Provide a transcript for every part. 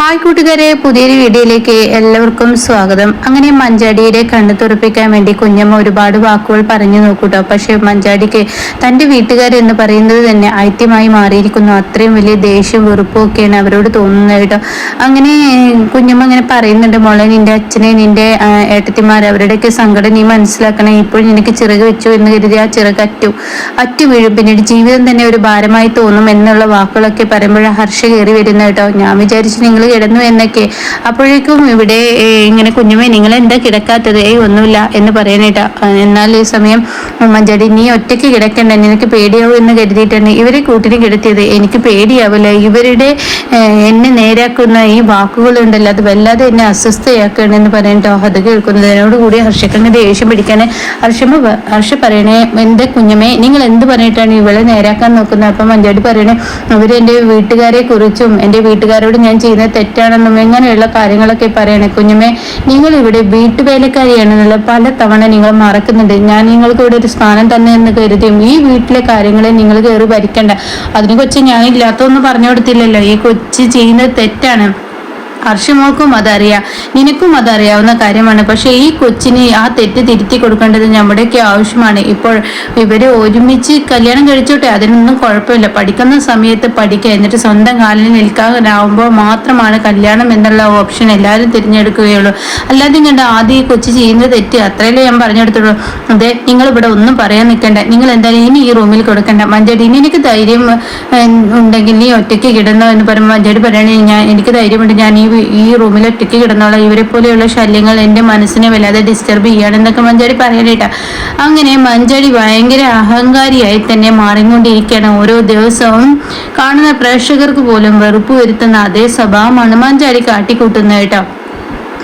Hi കൂട്ടുകാരെ പുതിയൊരു വീഡിയോയിലേക്ക് എല്ലാവർക്കും സ്വാഗതം. അങ്ങനെ മഞ്ചാടിയുടെ കണ്ണു തുറപ്പിക്കാൻ വേണ്ടി കുഞ്ഞമ്മ ഒരുപാട് വാക്കുകൾ പറഞ്ഞു നോക്കൂട്ടോ. പക്ഷെ മഞ്ചാടിക്ക് തന്റെ വീട്ടുകാരെന്ന് പറയുന്നത് തന്നെ ഐത്യമായി മാറിയിരിക്കുന്നു. അത്രയും വലിയ ദേഷ്യം വെറുപ്പും ഒക്കെയാണ് അവരോട് തോന്നുന്നത് കേട്ടോ. അങ്ങനെ കുഞ്ഞമ്മ ഇങ്ങനെ പറയുന്നുണ്ട് മോളെ നിന്റെ അച്ഛനെ നിന്റെ ഏട്ടത്തിമാർ അവരുടെയൊക്കെ സങ്കടം നീ മനസ്സിലാക്കണം. ഇപ്പോൾ നിനക്ക് ചിറക് വെച്ചു എന്ന് കരുതി ആ ചിറക് അറ്റു അറ്റു വീഴും. പിന്നീട് ജീവിതം തന്നെ ഒരു ഭാരമായി തോന്നും എന്നുള്ള വാക്കുകളൊക്കെ പറയുമ്പോൾ ഹർഷ കയറി വരുന്ന കേട്ടോ. ഞാൻ വിചാരിച്ചു നിങ്ങൾ കിടന്നു എന്നൊക്കെ. അപ്പോഴേക്കും ഇവിടെ ഇങ്ങനെ കുഞ്ഞുമേ നിങ്ങൾ എന്താ കിടക്കാത്തത്? ഏയ് ഒന്നുമില്ല എന്ന് പറയാനായിട്ടാ. എന്നാൽ ഈ സമയം മഞ്ചാടി നീ ഒറ്റയ്ക്ക് കിടക്കണ്ട. നിനക്ക് പേടിയാവും എന്ന് കരുതിയിട്ടാണ് ഇവരെ കൂട്ടിന് കിടത്തിയത്. എനിക്ക് പേടിയാവില്ല. ഇവരുടെ എന്നെ നേരാക്കുന്ന ഈ വാക്കുകളുണ്ടല്ലോ അത് വല്ലാതെ എന്നെ അസ്വസ്ഥയാക്കുകയാണ് എന്ന് പറയട്ടോ അത് കേൾക്കുന്നതിനോടുകൂടി കൂടി ഹർഷക്കങ്ങ് ദേഷ്യം പിടിക്കാൻ ഹർഷമ്മ ഹർഷ പറയണേ എന്റെ കുഞ്ഞമ്മേ നിങ്ങൾ എന്ത് പറഞ്ഞിട്ടാണ് ഇവളെ നേരാക്കാൻ നോക്കുന്നത്? അപ്പം മഞ്ചാടി പറയണേ അവർ എന്റെ വീട്ടുകാരെ കുറിച്ചും എന്റെ വീട്ടുകാരോട് ഞാൻ ചെയ്യുന്ന തെറ്റാണെന്നും എങ്ങനെയുള്ള കാര്യങ്ങളൊക്കെ പറയണേ കുഞ്ഞുമേ നിങ്ങൾ ഇവിടെ വീട്ടുവേലക്കാരിയാണെന്നുള്ള പല തവണ നിങ്ങൾ മറക്കുന്നുണ്ട്. ഞാൻ നിങ്ങൾക്ക് ഇവിടെ ഒരു സ്ഥാനം തന്നെ എന്ന് കരുതിയും ഈ വീട്ടിലെ കാര്യങ്ങളെ നിങ്ങൾ കയറി ഭരിക്കണ്ട. അതിനെ കൊച്ചു ഞാൻ ഇല്ലാത്തൊന്നും പറഞ്ഞു കൊടുത്തില്ലല്ലോ. ഈ കൊച്ചു ചെയ്യുന്നത് തെറ്റാണ്. ഹർഷമോൾക്കും അതറിയാം നിനക്കും അതറിയാവുന്ന കാര്യമാണ്. പക്ഷേ ഈ കൊച്ചിന് ആ തെറ്റ് തിരുത്തി കൊടുക്കേണ്ടത് നമ്മുടെയൊക്കെ ആവശ്യമാണ്. ഇപ്പോൾ ഇവരെ ഒരുമിച്ച് കല്യാണം കഴിച്ചോട്ടെ അതിനൊന്നും കുഴപ്പമില്ല. പഠിക്കുന്ന സമയത്ത് പഠിക്കുക എന്നിട്ട് സ്വന്തം കാലിൽ നിൽക്കാനാവുമ്പോൾ മാത്രമാണ് കല്യാണം എന്നുള്ള ഓപ്ഷൻ എല്ലാവരും തിരഞ്ഞെടുക്കുകയുള്ളൂ. അല്ലാതെ കണ്ട ആദ്യം ഈ കൊച്ചു ചെയ്യുന്ന തെറ്റ് അത്രയല്ലേ ഞാൻ പറഞ്ഞെടുത്തുള്ളൂ. അതെ നിങ്ങൾ ഇവിടെ ഒന്നും പറയാൻ നിൽക്കണ്ട. നിങ്ങൾ എന്തായാലും ഇനി ഈ റൂമിൽ കൊടുക്കണ്ട. മഞ്ചേടി ഇനി എനിക്ക് ധൈര്യം ഉണ്ടെങ്കിൽ നീ ഒറ്റയ്ക്ക് കിടന്നോ എന്ന് പറയുമ്പോൾ മഞ്ചേടി പറയണേ ഞാൻ എനിക്ക് ധൈര്യമുണ്ട്. ഞാൻ ഈ ഈ റൂമിൽ ഒറ്റയ്ക്ക് കിടന്നോളാം ഇവരെ പോലെയുള്ള ശല്യങ്ങൾ എന്റെ മനസ്സിനെ വല്ലാതെ ഡിസ്റ്റർബ് ചെയ്യാണെന്നൊക്കെ മഞ്ചാടി പറയാനായിട്ടാ അങ്ങനെ മഞ്ചാടി ഭയങ്കര അഹങ്കാരിയായി തന്നെ മാറിക്കൊണ്ടിരിക്കുകയാണ്. ഓരോ ദിവസവും കാണുന്ന പ്രേക്ഷകർക്ക് പോലും വെറുപ്പ് വരുത്തുന്ന അതേ സ്വഭാവമാണ് മഞ്ചാടി കാട്ടിക്കൂട്ടുന്നത് കേട്ടോ.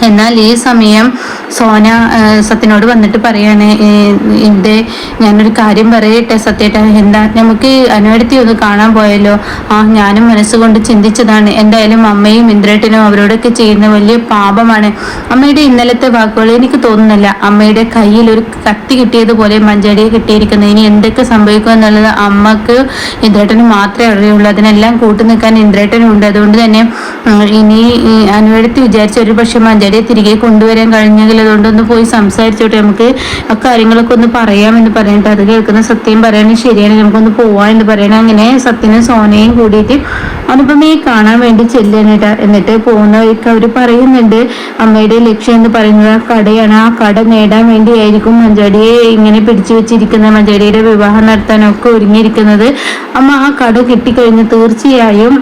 എന്നാൽ ഈ സമയം സോന സത്യനോട് വന്നിട്ട് പറയാണ് എന്റെ ഞാനൊരു കാര്യം പറയട്ടെ സത്യേട്ട എന്താ നമുക്ക് അനുവരത്തി ഒന്ന് കാണാൻ പോയല്ലോ. ആ ഞാനും മനസ്സുകൊണ്ട് ചിന്തിച്ചതാണ്. എന്തായാലും അമ്മയും ഇന്ദ്രേട്ടനും അവരോടൊക്കെ ചെയ്യുന്ന വലിയ പാപമാണ്. അമ്മയുടെ ഇന്നലത്തെ വാക്കുകൾ എനിക്ക് തോന്നുന്നില്ല. അമ്മയുടെ കയ്യിൽ ഒരു കത്തി കിട്ടിയതുപോലെ മഞ്ചാടിയെ കിട്ടിയിരിക്കുന്നത് ഇനി എന്തൊക്കെ സംഭവിക്കും എന്നുള്ളത് അമ്മയ്ക്ക് ഇന്ദ്രേട്ടന് മാത്രമേ അറിയുള്ളൂ. അതിനെല്ലാം കൂട്ടു നിൽക്കാൻ ഇന്ദ്രേട്ടനും ഉണ്ട് അതുകൊണ്ട് തന്നെ ഇനി അനുവരത്തി വിചാരിച്ച ഒരു പക്ഷെ മഞ്ചാടിയെ തിരികെ കൊണ്ടുവരാൻ കഴിഞ്ഞെങ്കിൽ അതുകൊണ്ടൊന്ന് പോയി സംസാരിച്ചോട്ടെ. നമുക്ക് ആ കാര്യങ്ങളൊക്കെ ഒന്ന് പറയാമെന്ന് പറഞ്ഞിട്ട് അത് കേൾക്കുന്ന സത്യം പറയണത് ശരിയാണ്. നമുക്കൊന്ന് പോവാം എന്ന് പറയണേ അങ്ങനെ സത്യനും സോനയും കൂടിയിട്ട് അനുപമയെ കാണാൻ വേണ്ടി ചെല്ലാനിട്ട് എന്നിട്ട് പോകുന്ന വഴിക്ക് അവർ പറയുന്നുണ്ട് അമ്മയുടെ ലക്ഷ്യം എന്ന് പറയുന്നത് ആ കടയാണ്. ആ കട നേടാൻ വേണ്ടിയായിരിക്കും മഞ്ചാടിയെ ഇങ്ങനെ പിടിച്ചു വെച്ചിരിക്കുന്നത്. മഞ്ചാടിയുടെ വിവാഹം നടത്താനൊക്കെ ഒരുങ്ങിയിരിക്കുന്നത്. അമ്മ ആ കട കിട്ടിക്കഴിഞ്ഞ് തീർച്ചയായും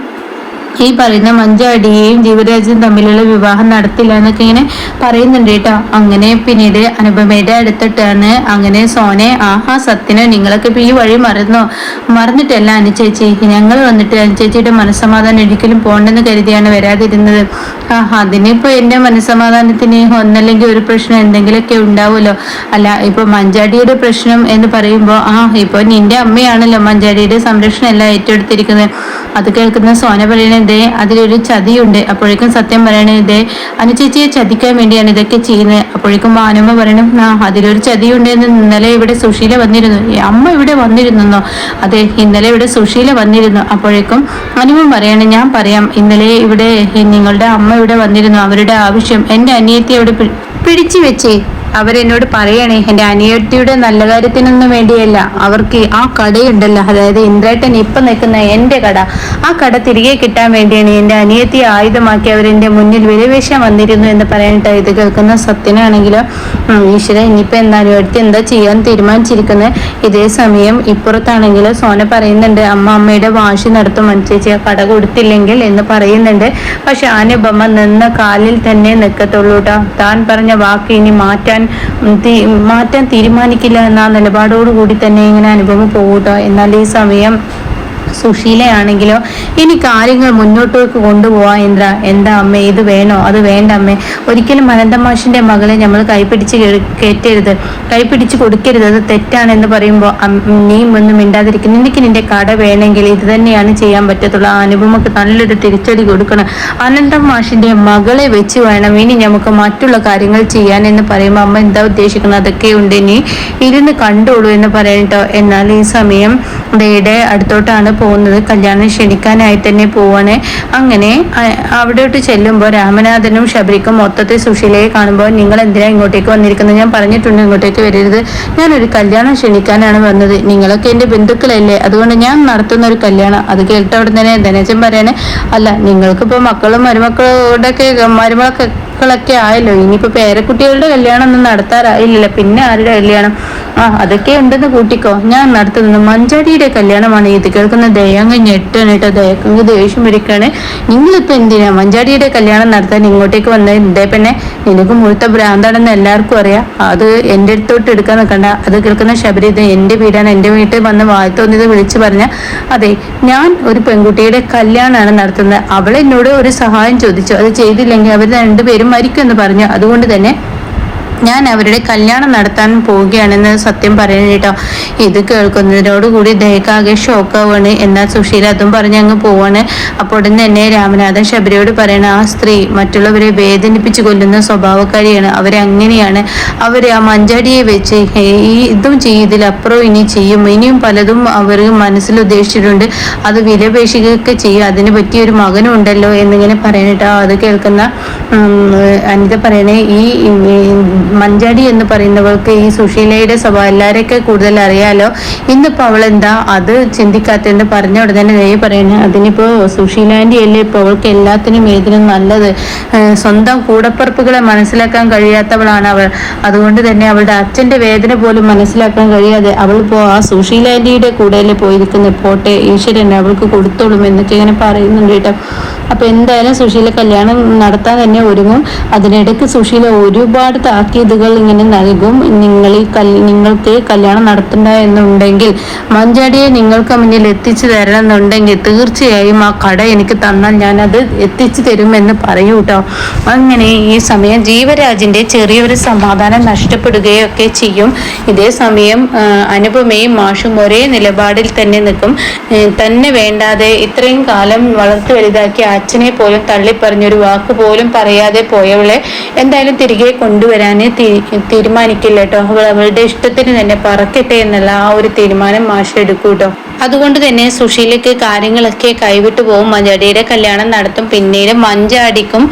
ഈ പറയുന്ന മഞ്ചാടിയെയും ജീവരാജും തമ്മിലുള്ള വിവാഹം നടത്തില്ല എന്നൊക്കെ ഇങ്ങനെ പറയുന്നുണ്ട് കേട്ടോ. അങ്ങനെ പിന്നീട് അനുപമയുടെ അടുത്തിട്ടാണ് അങ്ങനെ സോനെ ആഹാ സത്യനോ നിങ്ങളൊക്കെ ഇപ്പൊ ഈ വഴി മറന്നോ? മറന്നിട്ടല്ല അനുചേച്ചി. ഞങ്ങൾ വന്നിട്ട് അനുചേച്ചിയുടെ മനസ്സമാധാനം ഒരിക്കലും പോണ്ടെന്ന് കരുതിയാണ് വരാതിരുന്നത്. ആ അതിനിപ്പോ എന്റെ മനസ്സമാധാനത്തിന് ഒന്നല്ലെങ്കിൽ ഒരു പ്രശ്നം എന്തെങ്കിലുമൊക്കെ ഉണ്ടാവുമല്ലോ. അല്ല ഇപ്പൊ മഞ്ചാടിയുടെ പ്രശ്നം എന്ന് പറയുമ്പോ ആ ഇപ്പൊ നിന്റെ അമ്മയാണല്ലോ മഞ്ചാടിയുടെ സംരക്ഷണം എല്ലാം ഏറ്റെടുത്തിരിക്കുന്നത്. അത് കേൾക്കുന്ന സോന പറയണത് അതിലൊരു ചതിയുണ്ട്. അപ്പോഴേക്കും സത്യം പറയണത് അനുചേച്ചിയെ ചതിക്കാൻ വേണ്ടിയാണ് ഇതൊക്കെ ചെയ്യുന്നത്. അപ്പോഴേക്കും മാനമ്മ പറയണം ആ അതിലൊരു ചതിയുണ്ട് എന്ന് ഇന്നലെ ഇവിടെ സുശീല വന്നിരുന്നു. അമ്മ ഇവിടെ വന്നിരുന്നോ അതെ ഇന്നലെ ഇവിടെ സുശീല വന്നിരുന്നു. അപ്പോഴേക്കും അനുമ പറയണേ ഞാൻ പറയാം ഇന്നലെ ഇവിടെ നിങ്ങളുടെ അമ്മ ഇവിടെ വന്നിരുന്നു അവരുടെ ആവശ്യം. എന്റെ അനിയത്തി അവിടെ പിടിച്ചു വെച്ചേ. അവരെന്നോട് പറയണേ എന്റെ അനിയത്തിയുടെ നല്ല കാര്യത്തിനൊന്നും വേണ്ടിയല്ല. അവർക്ക് ആ കടയുണ്ടല്ലോ. അതായത് ഇന്ദ്രേട്ടൻ ഇപ്പൊ നിൽക്കുന്ന എന്റെ കട. ആ കട തിരികെ കിട്ടാൻ വേണ്ടിയാണ് എന്റെ അനിയത്തിയെ ആയുധമാക്കി അവരെന്റെ മുന്നിൽ വിലവേശം വന്നിരുന്നു എന്ന് പറയാനിട്ട് ഇത് കേൾക്കുന്ന സത്യനാണെങ്കിലോ? ഈശ്വര ഇനിയിപ്പോ എന്നാലും അടുത്ത് എന്താ ചെയ്യാൻ തീരുമാനിച്ചിരിക്കുന്നത് ഇതേ സമയം ഇപ്പുറത്താണെങ്കിലോ സോന പറയുന്നുണ്ട് അമ്മ അമ്മയുടെ വാശി നടത്തും. അനുസരിച്ച് ആ കട കൊടുത്തില്ലെങ്കിൽ എന്ന് പറയുന്നുണ്ട്. പക്ഷെ അനുപമ നിന്ന കാലിൽ തന്നെ നിൽക്കത്തുള്ളൂ കേട്ടോ താൻ പറഞ്ഞ വാക്ക് ഇനി മാറ്റാൻ മാറ്റാൻ തീരുമാനിക്കില്ല എന്ന നിലപാടോടുകൂടി തന്നെ ഇങ്ങനെ അനുഭവം പോവുക. എന്നാൽ ഈ സമയം സുശീലയാണെങ്കിലോ ഇനി കാര്യങ്ങൾ മുന്നോട്ടേക്ക് കൊണ്ടുപോവാ ഇന്ദ്ര. എന്താ അമ്മേ? ഇത് വേണോ? അത് വേണ്ട അമ്മേ. ഒരിക്കലും അനന്തമാഷിന്റെ മകളെ നമ്മൾ കൈപ്പിടിച്ച് കയറ്റരുത് കൈപ്പിടിച്ച് കൊടുക്കരുത്. അത് തെറ്റാണെന്ന് പറയുമ്പോൾ നീ ഒന്നും മിണ്ടാതിരിക്കുന്നു. നിനക്ക് നിന്റെ കട വേണമെങ്കിൽ ഇത് തന്നെയാണ് ചെയ്യാൻ പറ്റത്തുള്ളൂ. ആ അനുപമക്ക് നല്ലൊരു തിരിച്ചടി കൊടുക്കണം. അനന്തം മാഷിന്റെ മകളെ വെച്ച് വേണം ഇനി നമുക്ക് മറ്റുള്ള കാര്യങ്ങൾ ചെയ്യാൻ എന്ന് പറയുമ്പോൾ അമ്മ എന്താ ഉദ്ദേശിക്കുന്നത്? അതൊക്കെ ഉണ്ട്. ഇനി ഇരുന്ന് കണ്ടോളൂ എന്ന് പറയട്ടോ. എന്നാൽ ഈ സമയം ദയുടെ അടുത്തോട്ടാണ് പോകുന്നത് കല്യാണം ക്ഷണിക്കാനായി തന്നെ പോവാണ്. അങ്ങനെ അവിടോട്ട് ചെല്ലുമ്പോൾ രാമനാഥനും ശബരിക്കും മൊത്തത്തിൽ സുശീലയെ കാണുമ്പോൾ നിങ്ങൾ എന്തിനാ ഇങ്ങോട്ടേക്ക് വന്നിരിക്കുന്നത്? ഞാൻ പറഞ്ഞിട്ടുണ്ട് ഇങ്ങോട്ടേക്ക് വരരുത്. ഞാനൊരു കല്യാണം ക്ഷണിക്കാനാണ് വന്നത്. നിങ്ങളൊക്കെ എന്റെ ബന്ധുക്കളല്ലേ? അതുകൊണ്ട് ഞാൻ നടത്തുന്ന ഒരു കല്യാണം. അത് കേട്ട അവിടെ തന്നെ ധനജൻ പറയണേ അല്ല നിങ്ങൾക്കിപ്പോൾ മക്കളും മരുമക്കളോടൊക്കെ മരുമക്കളൊക്കെ മക്കളൊക്കെ ആയല്ലോ. ഇനിയിപ്പോ പേരക്കുട്ടികളുടെ കല്യാണം ഒന്നും നടത്താറായില്ലല്ലോ. പിന്നെ ആരുടെ കല്യാണം? ആ അതൊക്കെ ഉണ്ടെന്ന് കൂട്ടിക്കോ. ഞാൻ നടത്തുന്നത് മഞ്ചാടിയുടെ കല്യാണമാണ്. ഇത് കേൾക്കുന്ന ദയങ്ങ് ഞെട്ടാണ് കേട്ടോ. ദയക്കങ്ങ് ദേഷ്യം വരിക്കാണ്. നിങ്ങളിപ്പോ എന്തിനാ മഞ്ചാടിയുടെ കല്യാണം നടത്താൻ ഇങ്ങോട്ടേക്ക് വന്നത് ഇതേ പിന്നെ നിനക്ക് മുഴുത്ത ഭ്രാന്താണെന്ന് എല്ലാവർക്കും അറിയാം. അത് എന്റെ അടുത്തോട്ട് എടുക്കാൻ നിൽക്കണ്ട. അത് കേൾക്കുന്ന ശബരി ഇത് എന്റെ വീടാണ്. എന്റെ വീട്ടിൽ വന്ന് വാഴ്ത്തോന്നിത് വിളിച്ചു പറഞ്ഞ അതെ ഞാൻ ഒരു പെൺകുട്ടിയുടെ കല്യാണമാണ് നടത്തുന്നത്. അവൾ എന്നോട് ഒരു സഹായം ചോദിച്ചു. അത് ചെയ്തില്ലെങ്കിൽ അവർ രണ്ടുപേരും മരിക്കുമെന്ന് പറഞ്ഞു. അതുകൊണ്ട് തന്നെ ഞാൻ അവരുടെ കല്യാണം നടത്താൻ പോവുകയാണെന്ന് സത്യം പറയുന്നു കേട്ടോ. ഇത് കേൾക്കുന്നതിനോടുകൂടി ഷോക്ക് ആവാണ് എന്നാൽ സുശീല അതും പറഞ്ഞ് അങ്ങ് പോവാണ്. അപ്പോൾ ഉടൻ തന്നെ രാമനാഥൻ ശബരിയോട് പറയണ ആ സ്ത്രീ മറ്റുള്ളവരെ വേദനിപ്പിച്ച് കൊല്ലുന്ന സ്വഭാവക്കാരിയാണ്. അവരെ അങ്ങനെയാണ്. അവർ ആ മഞ്ചാടിയെ വെച്ച് ഈ ഇതും ചെയ്യും ഇതിലപ്പുറം ഇനി ചെയ്യും. ഇനിയും പലതും അവർ മനസ്സിൽ ഉദ്ദേശിച്ചിട്ടുണ്ട്. അത് വിലപേക്ഷിക്കുകയൊക്കെ ചെയ്യും. അതിന് പറ്റിയ ഒരു മകനും ഉണ്ടല്ലോ എന്നിങ്ങനെ പറയണിട്ട്. അത് കേൾക്കുന്ന അനിത പറയണേ ഈ മഞ്ചാടി എന്ന് പറയുന്നവർക്ക് ഈ സുശീലയുടെ സ്വഭാവം എല്ലാവരെയൊക്കെ കൂടുതൽ അറിയാലോ. ഇന്നിപ്പോ അവൾ എന്താ അത് ചിന്തിക്കാത്തെന്ന് പറഞ്ഞ ഉടനെ ദയ പറയണേ അതിനിപ്പോ സുശീലാന്റെ അല്ലേ ഇപ്പൊ അവൾക്ക് എല്ലാത്തിനും ഏതിനും നല്ലത്. സ്വന്തം കൂടപ്പറപ്പുകളെ മനസ്സിലാക്കാൻ കഴിയാത്തവളാണ് അവൾ. അതുകൊണ്ട് തന്നെ അവളുടെ അച്ഛന്റെ വേദന പോലും മനസ്സിലാക്കാൻ കഴിയാതെ അവൾ പോ ആ സുശീലാന്റിയുടെ കൂടെയല്ലേ പോയിരിക്കുന്നത് പോട്ടെ ഈശ്വരൻ അവൾക്ക് കൊടുത്തോളും എന്നൊക്കെ ഇങ്ങനെ പറയുന്നുണ്ട് കേട്ടോ. അപ്പൊ എന്തായാലും സുശീല കല്യാണം നടത്താൻ തന്നെ ഒരുങ്ങും. അതിനിടയ്ക്ക് സുശീല ഒരുപാട് താക്കീതുകൾ ഇങ്ങനെ നൽകും. നിങ്ങൾ ഈ നിങ്ങൾക്ക് കല്യാണം നടത്തണ്ട എന്നുണ്ടെങ്കിൽ മഞ്ചാടിയെ നിങ്ങൾക്ക് മുന്നിൽ എത്തിച്ചു തരണം എന്നുണ്ടെങ്കിൽ തീർച്ചയായും ആ കട എനിക്ക് തന്നാൽ ഞാൻ അത് എത്തിച്ചു തരുമെന്ന് പറയൂ കേട്ടോ അങ്ങനെ ഈ സമയം ജീവരാജിന്റെ ചെറിയൊരു സമാധാനം നഷ്ടപ്പെടുകയൊക്കെ ചെയ്യും. ഇതേ സമയം അനുപമയും മാഷും ഒരേ നിലപാടിൽ തന്നെ നിൽക്കും. തന്നെ വേണ്ടാതെ ഇത്രയും കാലം വളർത്തി വലുതാക്കിയ അച്ഛനെ പോലും തള്ളിപ്പറഞ്ഞൊരു വാക്ക് പോലും പറയാതെ പോയവളെ എന്തായാലും തിരികെ കൊണ്ടുവരാനേ തീരുമാനിക്കില്ല കേട്ടോ അവൾ അവളുടെ ഇഷ്ടത്തിന് തന്നെ പറക്കട്ടെ എന്നുള്ള ആ ഒരു തീരുമാനം മാഷ് എടുക്കൂ കേട്ടോ അതുകൊണ്ട് തന്നെ സുശീലയ്ക്ക് കാര്യങ്ങളൊക്കെ കൈവിട്ടു പോകും മഞ്ചാടിയുടെ കല്യാണം നടത്തും. പിന്നീട് മഞ്ചാടിക്കും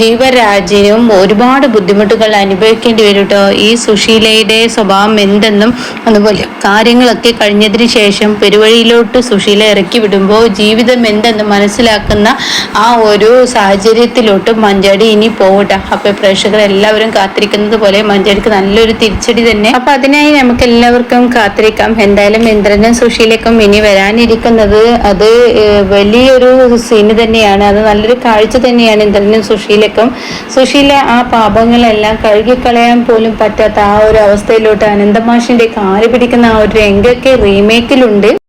ജീവരാജിനും ഒരുപാട് ബുദ്ധിമുട്ടുകൾ അനുഭവിക്കേണ്ടി വരും കേട്ടോ ഈ സുശീലയുടെ സ്വഭാവം എന്തെന്നും അതുപോലെ കാര്യങ്ങളൊക്കെ കഴിഞ്ഞതിന് ശേഷം പെരുവഴിയിലോട്ട് സുശീല ഇറക്കി വിടുമ്പോൾ ജീവിതം എന്തെന്ന് മനസ്സിലാക്കുന്ന ആ ഒരു സാഹചര്യത്തിലോട്ട് മഞ്ചാടി ഇനി പോകട്ടെ അപ്പൊ പ്രേക്ഷകർ എല്ലാവരും കാത്തിരിക്കുന്നത് പോലെ മഞ്ചാടിക്ക് നല്ലൊരു തിരിച്ചടി തന്നെ. അപ്പൊ അതിനായി നമുക്ക് എല്ലാവർക്കും കാത്തിരിക്കാം. എന്തായാലും ഇന്ദ്രനും സുശീലക്കും ഇനി വരാനിരിക്കുന്നത് അത് വലിയൊരു സീന് തന്നെയാണ്. അത് നല്ലൊരു കാഴ്ച തന്നെയാണ് ഇന്ദ്രനും സുശീലക്കും സുശീല ആ പാപങ്ങളെല്ലാം കഴുകിക്കളയാൻ പോലും പറ്റാത്ത ആ ഒരു അവസ്ഥയിലോട്ട് അനന്തമാഷിന്റെ കാൽ പിടിക്കുന്ന ആ ഒരു രംഗൊക്കെ റീമേക്കിലുണ്ട്